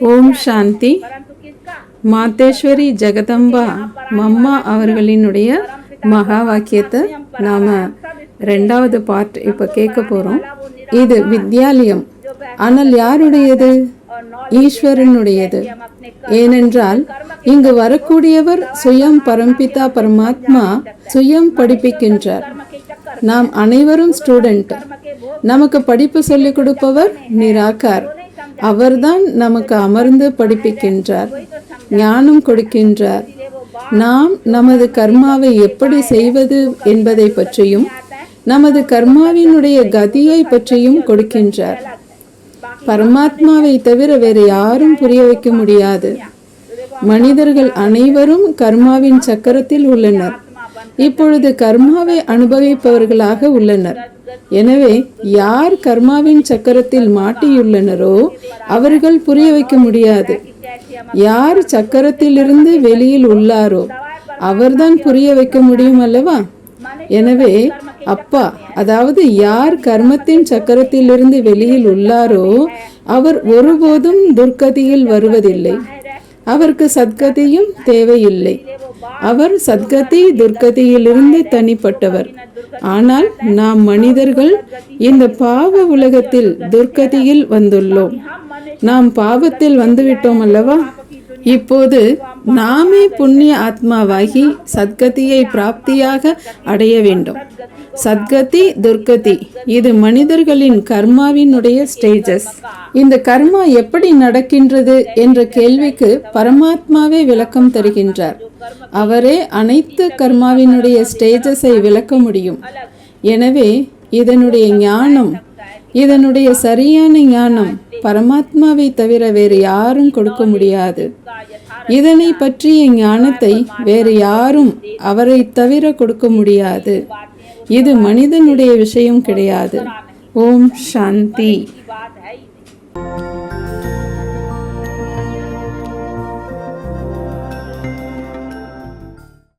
ஓம் சாந்தி. Matheswari Jagadamba mamma அவர்களினுடைய மகா வாக்கியத்தை நாம ரெண்டாவது பார்ட் இப்ப கேட்க போறோம். இது வித்யாலயம். ஆனால் யாருடையது? ஈஸ்வரனுடையது. ஏனென்றால் இங்கு வரக்கூடியவர் சுயம் பரம்பிதா பரமாத்மா சுயம் படிப்பிக்கின்றார். நாம் அனைவரும் ஸ்டூடெண்ட் நமக்கு படிப்பு சொல்லிக் கொடுப்பவர் நிராகார். அவர்தான் நமக்கு அமர்ந்து படிப்பிக்கின்றார் ஞானம் கொடுக்கின்றார். நாம் நமது கர்மாவை எப்படி செய்வது என்பதை பற்றியும் நமது கர்மாவினுடைய கதியை பற்றியும் கொடுக்கின்றார். பரமாத்மாவை தவிர வேறு யாரும் புரிய வைக்க முடியாது. மனிதர்கள் அனைவரும் கர்மாவின் சக்கரத்தில் உள்ளனர். இப்பொழுது கர்மாவை அனுபவிப்பவர்களாக உள்ளனர். எனவே யார் கர்மாவின் சக்கரத்தில் மாட்டியுள்ளனரோ அவர்கள் புரிய வைக்க முடியாது. யார் சக்கரத்திலிருந்து வெளியில் உள்ளாரோ அவர்தான் புரிய வைக்க முடியும் அல்லவா? எனவே அப்பா அதாவது யார் கர்மத்தின் சக்கரத்திலிருந்து வெளியில் உள்ளாரோ அவர் ஒருபோதும் துர்க்கதியில் வருவதில்லை. அவருக்கு சத்கதியும் தேவையில்லை. அவர் சத்கதி துர்க்கதியிலிருந்து தனிப்பட்டவர். ஆனால் நாம் மனிதர்கள் இந்த பாவ உலகத்தில் துர்க்கதியில் வந்துள்ளோம். நாம் பாவத்தில் வந்துவிட்டோம் அல்லவா? இப்போது நாமே புண்ணிய ஆத்மாவாகி சத்கதியை பிராப்தியாக அடைய வேண்டும். சத்கதி துர்கதி இது மனிதர்களின் கர்மாவினுடைய ஸ்டேஜஸ் இந்த கர்மா எப்படி நடக்கின்றது என்ற கேள்விக்கு பரமாத்மாவே விளக்கம் தருகின்றார். அவரே அனைத்து கர்மாவினுடைய ஸ்டேஜஸை விளக்க முடியும். எனவே இதனுடைய ஞானம் இதனுடைய சரியான ஞானம் பரமாத்மாவை தவிர வேறு யாரும் கொடுக்க முடியாது. இதனை பற்றிய ஞானத்தை வேறு யாரும் அவரை தவிர கொடுக்க முடியாது. இது மனிதனுடைய விஷயம் கிடையாது. ஓம் சாந்தி.